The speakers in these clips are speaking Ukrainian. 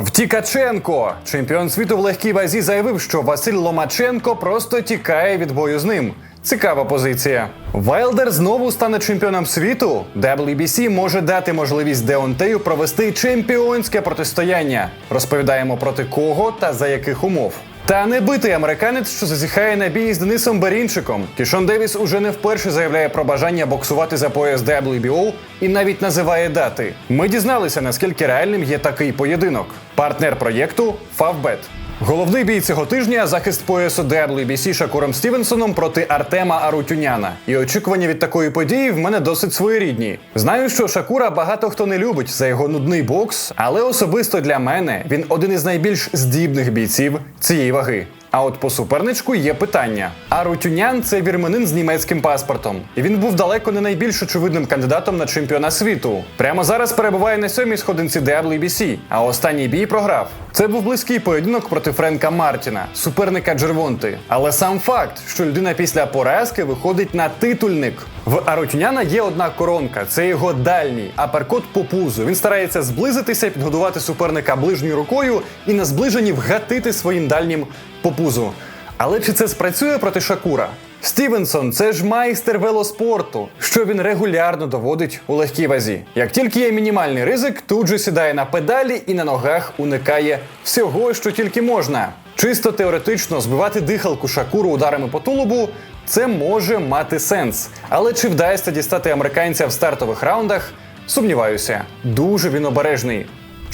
Втікаченко, чемпіон світу в легкій вазі, заявив, що Василь Ломаченко просто тікає від бою з ним. Цікава позиція. Вайлдер знову стане чемпіоном світу. WBC може дати можливість Деонтею провести чемпіонське протистояння. Розповідаємо проти кого та за яких умов. Та не битий американець, що зазіхає на бій з Денисом Берінчиком. Кішон Девіс уже не вперше заявляє про бажання боксувати за пояс WBO і навіть називає дати. Ми дізналися, наскільки реальним є такий поєдинок. Партнер проєкту Favbet. Головний бій цього тижня захист поясу WBC Шакуром Стівенсоном проти Артема Арутюняна. І очікування від такої події в мене досить своєрідні. Знаю, що Шакура багато хто не любить за його нудний бокс, але особисто для мене він один із найбільш здібних бійців цієї ваги. А от по суперничку є питання. А Рутюнян це вірменин з німецьким паспортом, і він був далеко не найбільш очевидним кандидатом на чемпіона світу. Прямо зараз перебуває на сьомій сходинці WBC, а останній бій програв. Це був близький поєдинок проти Френка Мартіна, суперника Джервонти. Але сам факт, що людина після поразки виходить на титульник. В Арутюняна є одна коронка, це його дальній аперкот по пузу. Він старається зблизитися, підгодувати суперника ближньою рукою і на зближенні вгатити своїм дальнім по пузу. Але чи це спрацює проти Шакура? Стівенсон це ж майстер велоспорту, що він регулярно доводить у легкій вазі. Як тільки є мінімальний ризик, тут же сідає на педалі і на ногах уникає всього, що тільки можна. Чисто теоретично збивати дихалку Шакуру ударами по тулубу це може мати сенс. Але чи вдасться дістати американця в стартових раундах? Сумніваюся, дуже він обережний.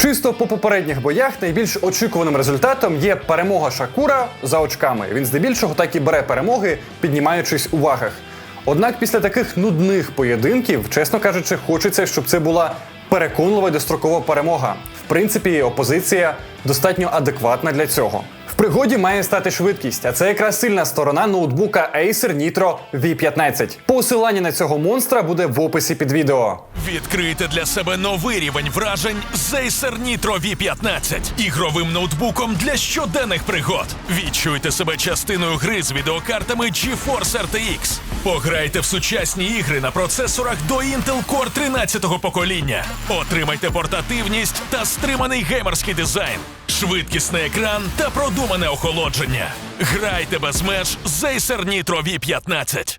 Чисто по попередніх боях найбільш очікуваним результатом є перемога Шакура за очками. Він здебільшого так і бере перемоги, піднімаючись у вагах. Однак після таких нудних поєдинків, чесно кажучи, хочеться, щоб це була переконлива дострокова перемога. В принципі, опозиція достатньо адекватна для цього. Пригоді має стати швидкість, а це якраз сильна сторона ноутбука Acer Nitro V15. Посилання на цього монстра буде в описі під відео. Відкрийте для себе новий рівень вражень з Acer Nitro V15 ігровим ноутбуком для щоденних пригод. Відчуйте себе частиною гри з відеокартами GeForce RTX. Пограйте в сучасні ігри на процесорах до Intel Core 13-го покоління. Отримайте портативність та стриманий геймерський дизайн, швидкісний екран та продумане охолодження. Грайте без меж з Acer Nitro V15.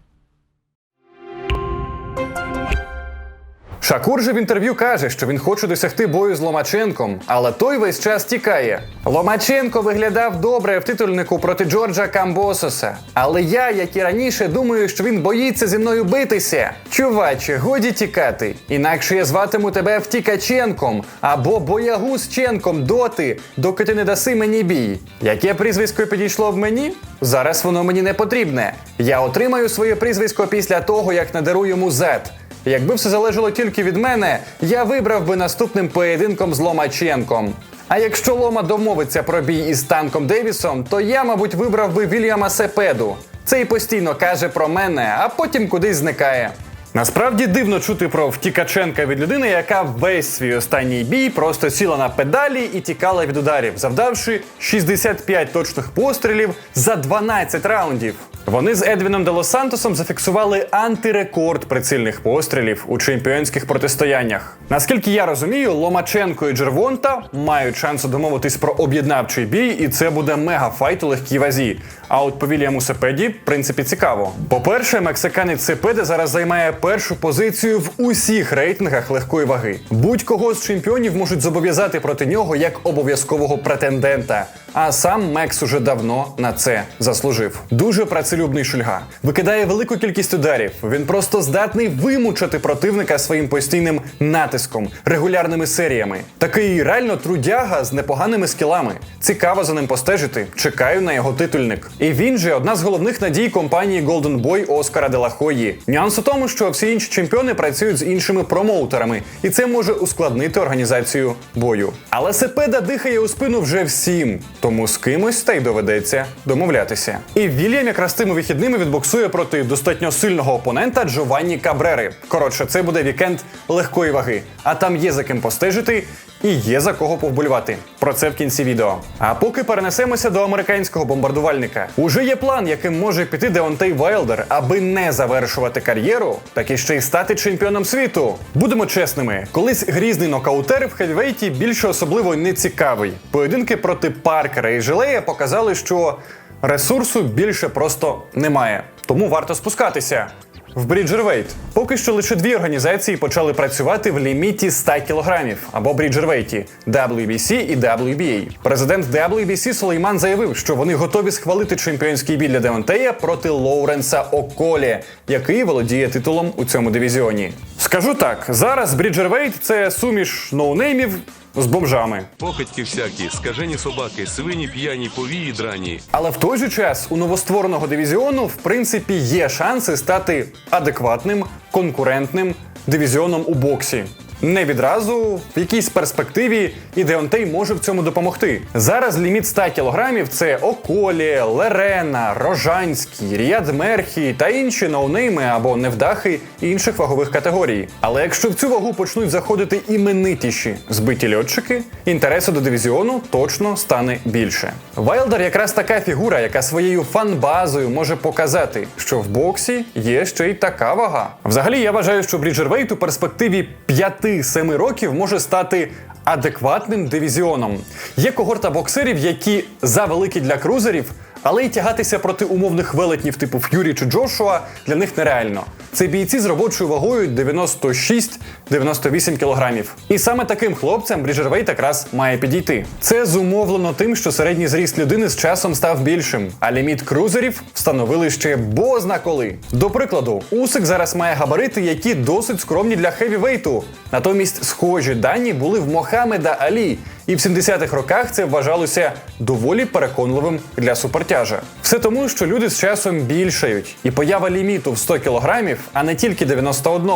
Шакур же в інтерв'ю каже, що він хоче досягти бою з Ломаченком, але той весь час тікає. Ломаченко виглядав добре в титульнику проти Джорджа Камбососа. Але я, як і раніше, думаю, що він боїться зі мною битися. Чуваче, годі тікати. Інакше я зватиму тебе Втікаченком або Боягузченком доти, доки ти не даси мені бій. Яке прізвисько підійшло в мені? Зараз воно мені не потрібне. Я отримаю своє прізвисько після того, як надару йому зет. Якби все залежало тільки від мене, я вибрав би наступним поєдинком з Ломаченком. А якщо Лома домовиться про бій із танком Девісом, то я, мабуть, вибрав би Вільяма Сепеду. Цей постійно каже про мене, а потім кудись зникає. Насправді дивно чути про втікаченка від людини, яка весь свій останній бій просто сіла на педалі і тікала від ударів, завдавши 65 точних пострілів за 12 раундів. Вони з Едвіном Делосантосом зафіксували антирекорд прицільних пострілів у чемпіонських протистояннях. Наскільки я розумію, Ломаченко і Джервонта мають шанс домовитись про об'єднавчий бій, і це буде мегафайт у легкій вазі. А от по Вільяму Сепеді, в принципі, цікаво. По-перше, мексиканець Сепеде зараз займає першу позицію в усіх рейтингах легкої ваги. Будь-кого з чемпіонів можуть зобов'язати проти нього як обов'язкового претендента. А сам Мекс уже давно на це заслужив. Дуже працелюбний шульга. Викидає велику кількість ударів. Він просто здатний вимучити противника своїм постійним натиском, регулярними серіями. Такий реально трудяга з непоганими скілами. Цікаво за ним постежити. Чекаю на його титульник. І він же одна з головних надій компанії Golden Boy Оскара Делахої. Нюанс у тому, що всі інші чемпіони працюють з іншими промоутерами, і це може ускладнити організацію бою. Але Сепеда дихає у спину вже всім, тому з кимось та й доведеться домовлятися. І Вільям якраз тими вихідними відбоксує проти достатньо сильного опонента Джованні Кабрери. Коротше, це буде вікенд легкої ваги, а там є за ким постежити і є за кого повболівати. Про це в кінці відео. А поки перенесемося до американського бомбардувальника. Уже є план, яким може піти Деонтей Вайлдер, аби не завершувати кар'єру, так і ще й стати чемпіоном світу. Будемо чесними, колись грізний нокаутер в хевівейті більше особливо не цікавий. Поєдинки проти Паркера і Жилея показали, що ресурсу більше просто немає. Тому варто спускатися. В Бріджервейт поки що лише дві організації почали працювати в ліміті 100 кілограмів або Бріджервейті WBC і WBA. Президент WBC Сулейман заявив, що вони готові схвалити чемпіонський бій для Деонтея проти Лоуренса Околі, який володіє титулом у цьому дивізіоні. Скажу так: зараз Бріджервейт це суміш ноунеймів з бомжами. Покидьки всякі, скажені собаки, свині п'яні, повії драні. Але в той же час у новоствореного дивізіону в принципі є шанси стати адекватним, конкурентним дивізіоном у боксі. Не відразу, в якійсь перспективі, і Деонтей може в цьому допомогти. Зараз ліміт 100 кілограмів це Околі, Лерена, Рожанський, Ріад Мерхі та інші ноунейми або невдахи інших вагових категорій. Але якщо в цю вагу почнуть заходити іменитіші збиті льотчики, інтересу до дивізіону точно стане більше. Вайлдер якраз така фігура, яка своєю фан-базою може показати, що в боксі є ще й така вага. Взагалі, я вважаю, що Бріджервейт у перспективі 5-7 років може стати. Адекватним дивізіоном є когорта боксерів, які завеликі для крузерів, але й тягатися проти умовних велетнів типу Ф'юрі чи Джошуа для них нереально. Це бійці з робочою вагою 96-98 кілограмів. І саме таким хлопцям Бріджервейт якраз має підійти. Це зумовлено тим, що середній зріст людини з часом став більшим, а ліміт крузерів встановили ще бозна коли. До прикладу, Усик зараз має габарити, які досить скромні для хевівейту. Натомість схожі дані були в Мохамеда Алі. І в 70-х роках це вважалося доволі переконливим для супертяжа. Все тому, що люди з часом більшають, і поява ліміту в 100 кілограмів, а не тільки 91,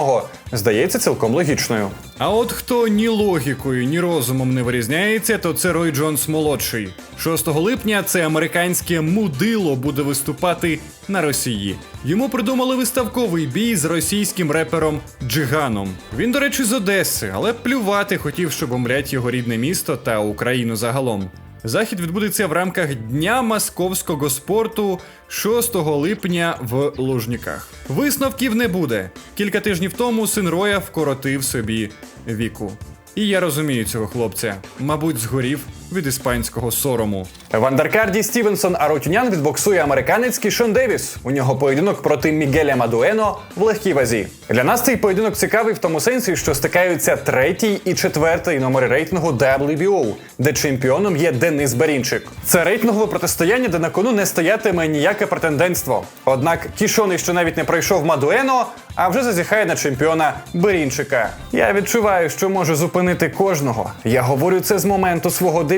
здається цілком логічною. А от хто ні логікою, ні розумом не вирізняється, то це Рой Джонс молодший. 6 липня це американське мудило буде виступати на Росії. Йому придумали виставковий бій з російським репером Джиганом. Він, до речі, з Одеси, але плювати хотів, щоб умрять його рідне місто та Україну загалом. Захід відбудеться в рамках Дня московського спорту 6 липня в Лужниках. Висновків не буде. Кілька тижнів тому син Роя вкоротив собі віку. І я розумію цього хлопця. Мабуть, згорів від іспанського сорому. В андеркарді Стівенсон Арутюнян відбоксує американець Кішон Девіс. У нього поєдинок проти Мігеля Мадуено в легкій вазі. Для нас цей поєдинок цікавий в тому сенсі, що стикаються третій і четвертий номери рейтингу WBO, де чемпіоном є Денис Берінчик. Це рейтингове протистояння, де на кону не стоятиме ніяке претендентство. Однак Кішон ще навіть не пройшов Мадуено, а вже зазіхає на чемпіона Берінчика. Я відчуваю, що можу зупинити кожного. Я говорю це з моменту свого дебюту.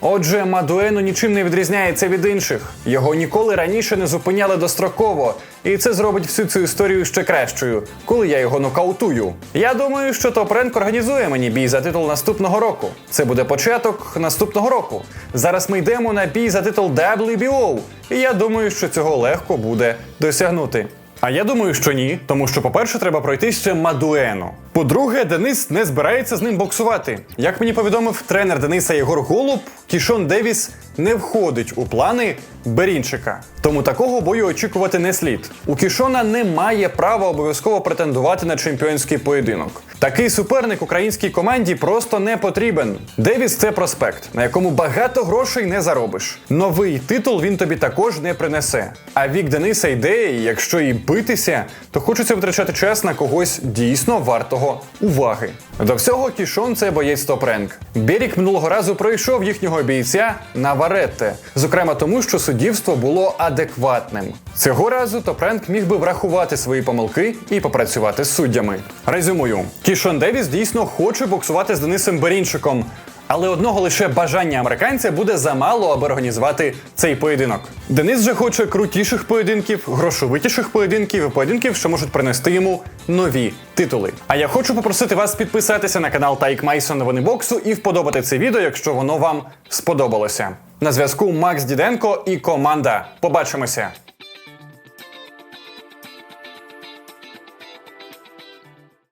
Отже, Мадуено нічим не відрізняється від інших. Його ніколи раніше не зупиняли достроково, і це зробить всю цю історію ще кращою, коли я його нокаутую. Я думаю, що Топренк організує мені бій за титул наступного року. Це буде початок наступного року. Зараз ми йдемо на бій за титул WBO, і я думаю, що цього легко буде досягнути. А я думаю, що ні, тому що, по-перше, треба пройти ще Мадуену. По-друге, Денис не збирається з ним боксувати. Як мені повідомив тренер Дениса Єгор Голуб, Кішон Девіс не входить у плани Берінчика. Тому такого бою очікувати не слід. У Кішона немає права обов'язково претендувати на чемпіонський поєдинок. Такий суперник українській команді просто не потрібен. Девіс це проспект, на якому багато грошей не заробиш. Новий титул він тобі також не принесе. А вік Дениса йде, і якщо і битися, то хочеться витрачати час на когось дійсно вартого уваги. До всього Кішон це боєць топренк. Бірік минулого разу пройшов їхнього бійця на Варетте, зокрема тому, що суддівство було адекватним. Цього разу топ-ренк міг би врахувати свої помилки і попрацювати з суддями. Резюмую, Кішон Девіс дійсно хоче боксувати з Денисом Берінчиком. Але одного лише бажання американця буде замало, аби організувати цей поєдинок. Денис же хоче крутіших поєдинків, грошовитіших поєдинків і поєдинків, що можуть принести йому нові титули. А я хочу попросити вас підписатися на канал Тайк Майсон Новини боксу і вподобати це відео, якщо воно вам сподобалося. На зв'язку Макс Діденко і команда. Побачимося!